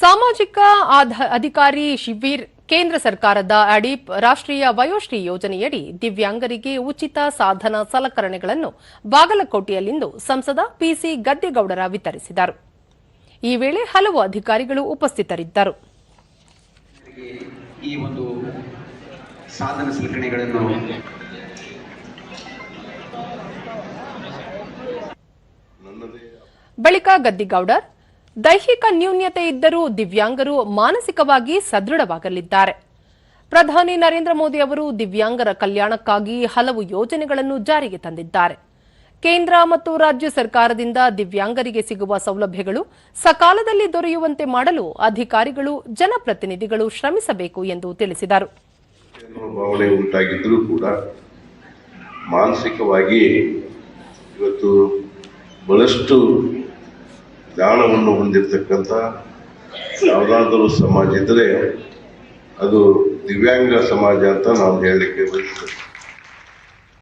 ಸಾಮಾಜಿಕ ಆಧ- ಅಧಿಕಾರಿ ಶಿಬಿರ್ ಕೇಂದ್ರ ಸರ್ಕಾರದ ಅಡಿಪ್ ರಾಷ್ಟ್ರೀಯ ವಯೋಶ್ರೀ ಯೋಜನೆಯಡಿ ದಿವ್ಯಾಂಗರಿಗೆ ಉಚಿತ ಸಾಧನ ಸಲಕರಣೆಗಳನ್ನು ಬಾಗಲಕೋಟೆಯಲ್ಲಿಂದು ಸಂಸದ ಪಿಸಿ ಗದ್ದೆಗೌಡರ ವಿತರಿಸಿದರು. ಈ ವೇಳೆ ಹಲವು ಅಧಿಕಾರಿಗಳು ಉಪಸ್ಥಿತರಿದ್ದರು. ಈ ಒಂದು ಸಾಧನ ಸಲಕರಣೆಗಳನ್ನು ಬಳಿಕ ಗದ್ದಿಗೌಡರ್ ದೈಹಿಕ ನ್ಯೂನ್ಯತೆ ಇದ್ದರೂ ದಿವ್ಯಾಂಗರು ಮಾನಸಿಕವಾಗಿ ಸದೃಢವಾಗಲಿದ್ದಾರೆ. ಪ್ರಧಾನಿ ನರೇಂದ್ರ ಮೋದಿ ಅವರು ದಿವ್ಯಾಂಗರ ಕಲ್ಯಾಣಕ್ಕಾಗಿ ಹಲವು ಯೋಜನೆಗಳನ್ನು ಜಾರಿಗೆ ತಂದಿದ್ದಾರೆ. ಕೇಂದ್ರ ಮತ್ತು ರಾಜ್ಯ ಸರ್ಕಾರದಿಂದ ದಿವ್ಯಾಂಗರಿಗೆ ಸಿಗುವ ಸೌಲಭ್ಯಗಳು ಸಕಾಲದಲ್ಲಿ ದೊರೆಯುವಂತೆ ಮಾಡಲು ಅಧಿಕಾರಿಗಳು, ಜನಪ್ರತಿನಿಧಿಗಳು ಶ್ರಮಿಸಬೇಕು ಎಂದು ತಿಳಿಸಿದರು. ಮಾನಸಿಕವಾಗಿ ಇವತ್ತು ಬಹಳಷ್ಟು ಜ್ಞಾನವನ್ನು ಹೊಂದಿರತಕ್ಕಂತ ಯಾವುದಾದರೂ ಸಮಾಜ ಇದ್ದರೆ ಅದು ದಿವ್ಯಾಂಗ ಸಮಾಜ ಅಂತ ನಾವು ಹೇಳಲಿಕ್ಕೆ ಬಯಸ್ತೇವೆ.